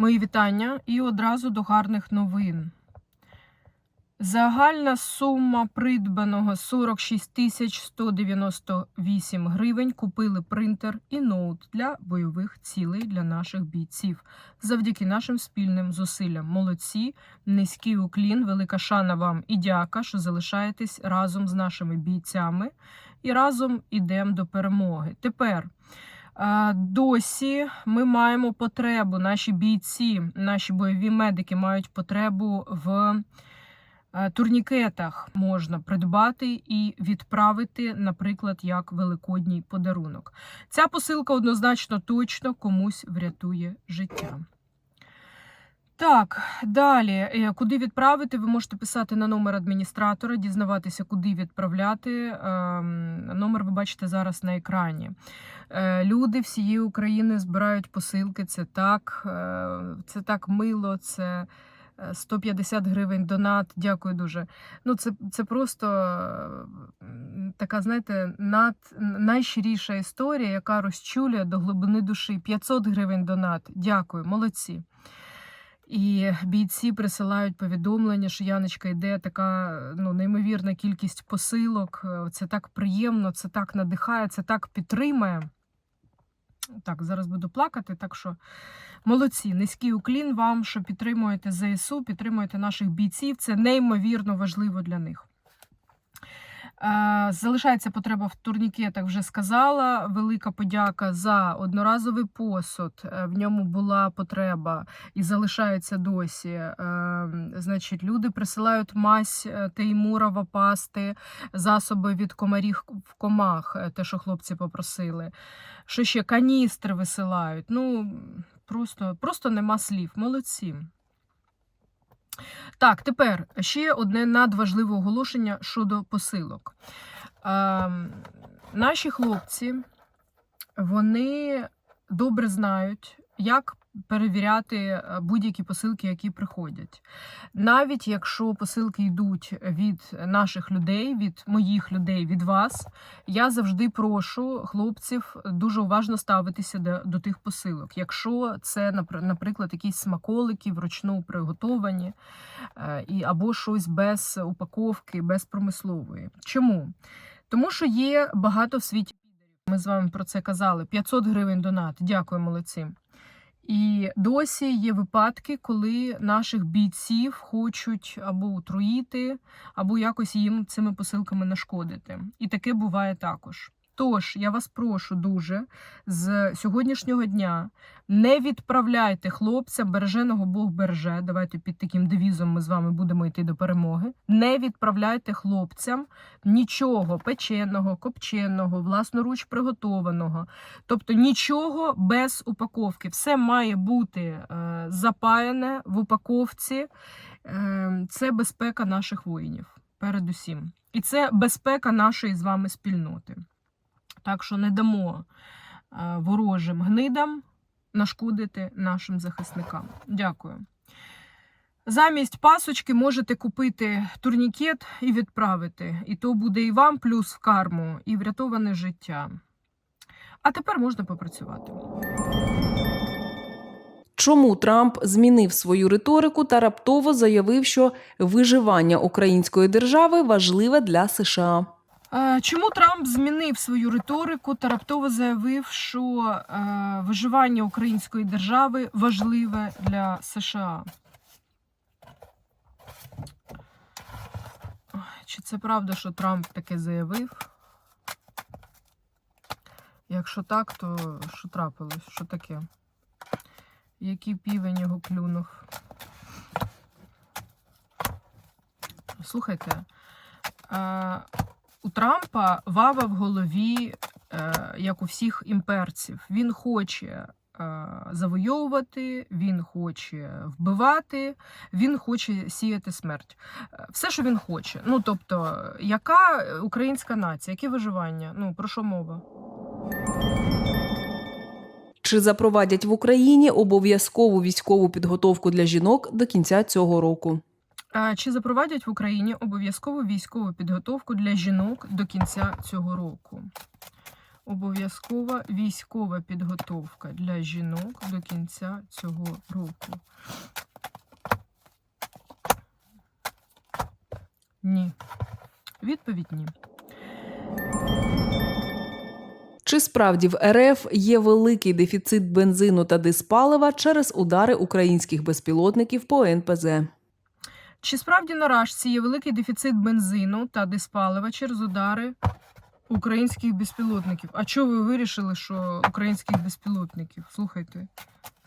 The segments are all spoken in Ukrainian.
Мої вітання і одразу до гарних новин. Загальна сума придбаного 46 тисяч 198 гривень. Купили принтер і ноут для бойових цілей для наших бійців. Завдяки нашим спільним зусиллям. Молодці, низький уклін, велика шана вам і дяка, що залишаєтесь разом з нашими бійцями і разом ідемо до перемоги. Тепер. Досі ми маємо потребу, наші бійці, наші бойові медики мають потребу в е, турнікетах. Можна придбати і відправити, наприклад, як великодній подарунок. Ця посилка однозначно точно комусь врятує життя. Так, далі, е, куди відправити, ви можете писати на номер адміністратора, дізнаватися, куди відправляти. Ем, Номер ви бачите зараз на екрані. Е, Люди всієї України збирають посилки. Це так, е, це так мило. Це е, 150 гривень донат. Дякую дуже. Ну, це, це просто така, знаєте, над, найщиріша історія, яка розчулює до глибини душі. 500 гривень донат. Дякую, молодці. І бійці присилають повідомлення, що Яночка йде така ну, неймовірна кількість посилок. Е, Це так приємно, це так надихає, це так підтримує. Так, зараз буду плакати, так що молодці, низький уклін вам, що підтримуєте ЗСУ, підтримуєте наших бійців. Це неймовірно важливо для них. Е, Залишається потреба в турнікетах, вже сказала. Велика подяка за одноразовий посуд. Е, В ньому була потреба і залишається досі. Е, Значить, люди присилають мазь Теймурова пасти, засоби від комарів в комах, те, що хлопці попросили. Що ще каністри висилають. Ну, просто, просто нема слів. Молодці. Так, тепер ще одне надважливе оголошення щодо посилок. Е, наші хлопці вони добре знають, як перевіряти е, будь-які посилки, які приходять. Навіть якщо посилки йдуть від наших людей, від моїх людей, від вас, я завжди прошу хлопців дуже уважно ставитися до, до тих посилок. Якщо це, наприклад, якісь смаколики вручну приготовані, е, або щось без упаковки, без промислової. Чому? Тому що є багато в світі. Ми з вами про це казали. 500 гривень донат. Дякую, молодці. І досі є випадки, коли наших бійців хочуть або отруїти, або якось їм цими посилками нашкодити. І таке буває також. Тож я вас прошу дуже з сьогоднішнього дня не відправляйте хлопцям береженого Бог береже. Давайте під таким девізом ми з вами будемо йти до перемоги. Не відправляйте хлопцям нічого печеного, копченого, власноруч приготованого. Тобто нічого без упаковки. Все має бути е, запаяне в упаковці. Е, це безпека наших воїнів, передусім. І це безпека нашої з вами спільноти. Так що не дамо е, ворожим гнидам нашкодити нашим захисникам. Дякую. Замість пасочки можете купити турнікет і відправити. І то буде і вам плюс в карму, і врятоване життя. А тепер можна попрацювати. Чому Трамп змінив свою риторику та раптово заявив, що виживання української держави важливе для США? Е, Чому Трамп змінив свою риторику та раптово заявив, що е, виживання української держави важливе для США? Чи це правда, що Трамп таке заявив? Якщо так, то що трапилось? Що таке? Який півень його клюнув? Слухайте, е, у Трампа вава в голові, е, як у всіх імперців. Він хоче е, завойовувати, він хоче вбивати, він хоче сіяти смерть. Е, Все, що він хоче. Ну тобто, яка українська нація, яке виживання? Ну про що мова? Чи запровадять в Україні обов'язкову військову підготовку для жінок до кінця цього року? Чи запровадять в Україні обов'язкову військову підготовку для жінок до кінця цього року? обов'язкова військова підготовка для жінок до кінця цього року? Ні. Відповідь ні. Чи справді в РФ є великий дефіцит бензину та диспалива через удари українських безпілотників по НПЗ? Чи справді на Рашці є великий дефіцит бензину та диспалива через удари українських безпілотників? А чого ви вирішили, що українських безпілотників? Слухайте,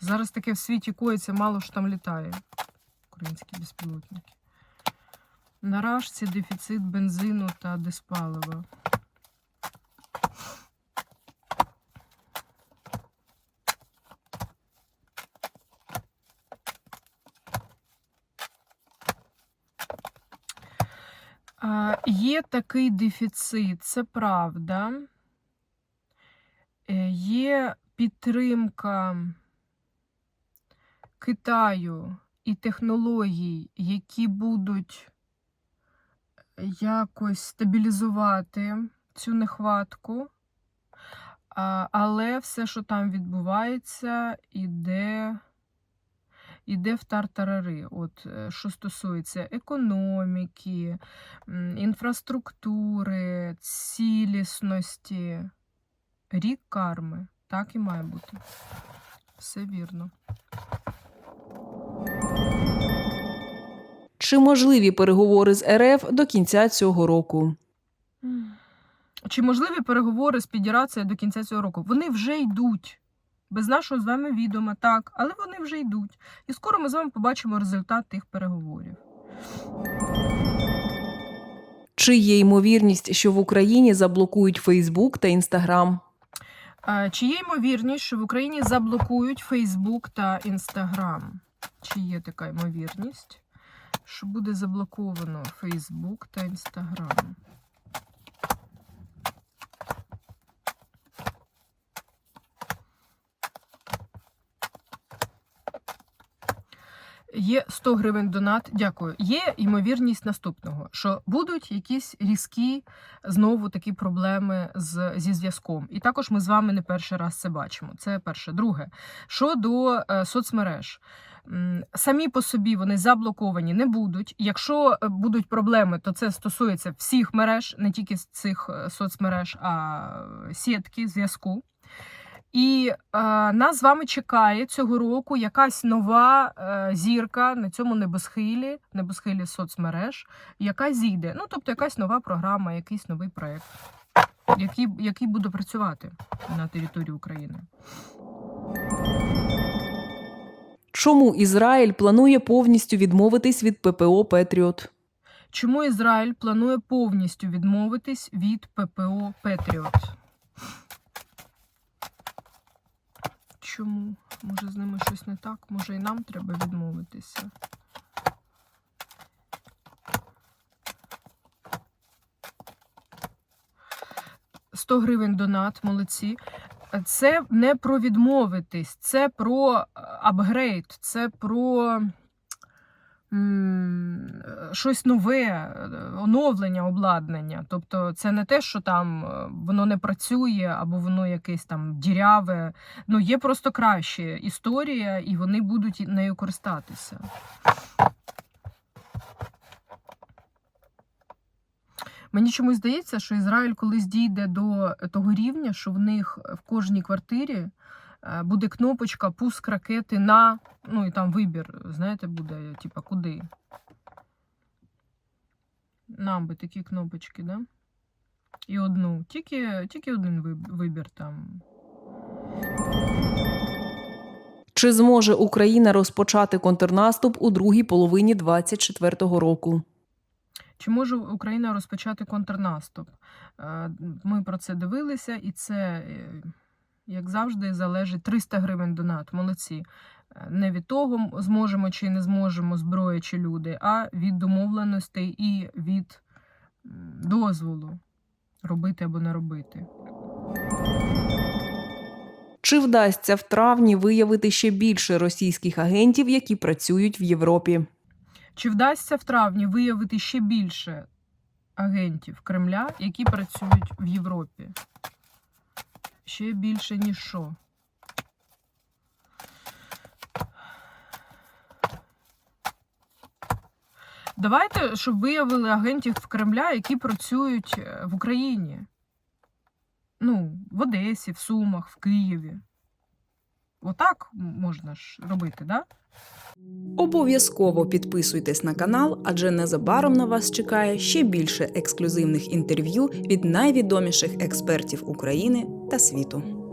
зараз таке в світі коїться, мало що там літає. Українські безпілотники. На Рашці дефіцит бензину та диспалива. Є такий дефіцит, це правда. Е, Є підтримка Китаю і технологій, які будуть якось стабілізувати цю нехватку. Але все, що там відбувається, іде іде в тартарари. От е, що стосується економіки, інфраструктури, цілісності. Рік карми. Так і має бути. Все вірно. Чи можливі переговори з РФ до кінця цього року? Чи можливі переговори з Федерацією до кінця цього року? Вони вже йдуть. Без нашого з вами відома, так, але вони вже йдуть. І скоро ми з вами побачимо результат тих переговорів. Чи є ймовірність, що в Україні заблокують Фейсбук та Інстаграм? Чи є ймовірність, що в Україні заблокують Фейсбук та Інстаграм? Чи є така ймовірність, що буде заблоковано Фейсбук та Інстаграм? Є 100 гривень донат. Дякую. Є ймовірність наступного, що будуть якісь різкі знову такі проблеми з, зі зв'язком. І також ми з вами не перший раз це бачимо. Це перше. Друге, щодо е, соцмереж. Самі по собі вони заблоковані не будуть. Якщо е, будуть проблеми, то це стосується всіх мереж, не тільки цих е, соцмереж, а сітки зв'язку. І е, нас з вами чекає цього року якась нова е, зірка на цьому небосхилі, небосхилі соцмереж, яка зійде. Ну, тобто якась нова програма, якийсь новий проєкт, який, який буде працювати на території України. Чому Ізраїль планує повністю відмовитись від ППО Петріот? Чому Ізраїль планує повністю відмовитись від ППО Петріот? Чому? Може, з ними щось не так? Може, і нам треба відмовитися? «100 гривень донат, молодці. Це не про відмовитись, це про е, апгрейд, це про щось нове, е, оновлення обладнання. Тобто це не те, що там е, воно не працює або воно якесь там діряве. Ну, є просто краще історія, і вони будуть нею користатися. Мені чомусь здається, що Ізраїль колись дійде до того рівня, що в них в кожній квартирі буде кнопочка пуск ракети на, ну і там вибір, знаєте, буде, типа, куди. Нам би такі кнопочки, да? І одну. Тільки, тільки один вибір там. Чи зможе Україна розпочати контрнаступ у другій половині 2024 року? Чи може Україна розпочати контрнаступ? Е, Ми про це дивилися, і це, е, як завжди, залежить 300 гривень донат. Молодці. Е, Не від того, зможемо чи не зможемо зброя чи люди, а від домовленостей і від дозволу робити або не робити. Чи вдасться в травні виявити ще більше російських агентів, які працюють в Європі? Чи вдасться в травні виявити ще більше агентів Кремля, які працюють в Європі? Ще більше, ніж що. Давайте, щоб виявили агентів Кремля, які працюють е, в Україні. Ну, в Одесі, в Сумах, в Києві. Отак можна ж робити, да? Обов'язково підписуйтесь на канал, адже незабаром на вас чекає ще більше ексклюзивних інтерв'ю від найвідоміших експертів України та світу.